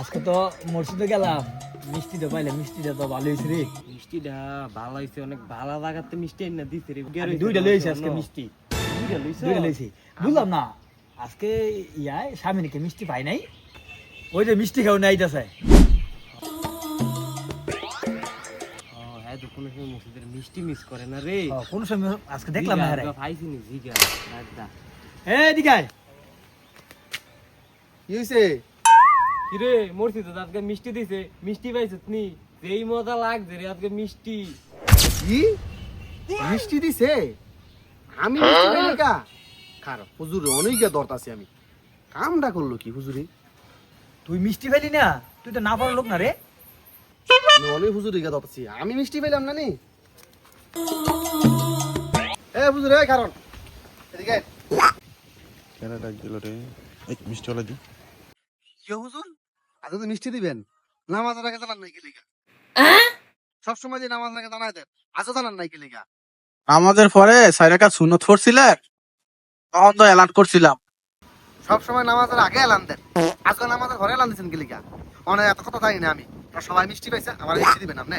আজকে তো মসজিদে গেলাম। মিষ্টিটা পাইলে মিষ্টিটা তো ভালো হয়েছে রে। মিষ্টিটা ভালো হইছে অনেক ভালো লাগাতে মিষ্টি না দিছে রে। দুইটা লইছি আজকে মিষ্টি। দুইটা লইছ? দুইটা লইছি। বুঝলাম না আজকে ইয়াই স্বামীকে মিষ্টি পাই নাই? ওই যে মিষ্টি খাও নাই যাচ্ছে ও হ্যাঁ কোনো সময় মসজিদের মিষ্টি মিস করে না রে। কোন সময় আজকে দেখলাম না হ্যাঁ পাইছি নি জিগা দাদা এ দিগাই হয়েছে কিরে মরছি তো আজকে মিষ্টি দিছে মিষ্টি পাইছিস নি? যেই মজা লাগছে রে আজকে মিষ্টি। কি? মিষ্টি দিছে? আমি মিষ্টি পাইনি কা? খারাপ হুজুরে অনেক দরদ আছে আমি। কামটা করল কি হুজুরে? তুই মিষ্টি পাইলি না? তুই তো না পারার লোক না রে। আমি অনেক হুজুরে গা দরছি আমি মিষ্টি পাইলাম না নি? এ হুজুরে এই কারণ এদিকে। কেন ডাক দিল রে? এই মিষ্টিওয়ালা দি। কি হুজুর আজ যদি মিষ্টি দিবেন? নামাজ আগে জানান নাই কি লিগা। সবসময় যে নামাজ আগে জানাই দেন আজও জানান নাই কি নামাজের আমাদের পরে সাইরাকা সুনত করছিলেন তখন তো অ্যালার্ট করছিলাম। সবসময় নামাজের আগে এলান দেন। আজকে নামাজের ঘরে এলান দিচ্ছেন কি লিগা। অনেক এত কথা জানি না আমি। সবাই মিষ্টি পাইছে আমার মিষ্টি দিবেন আপনি?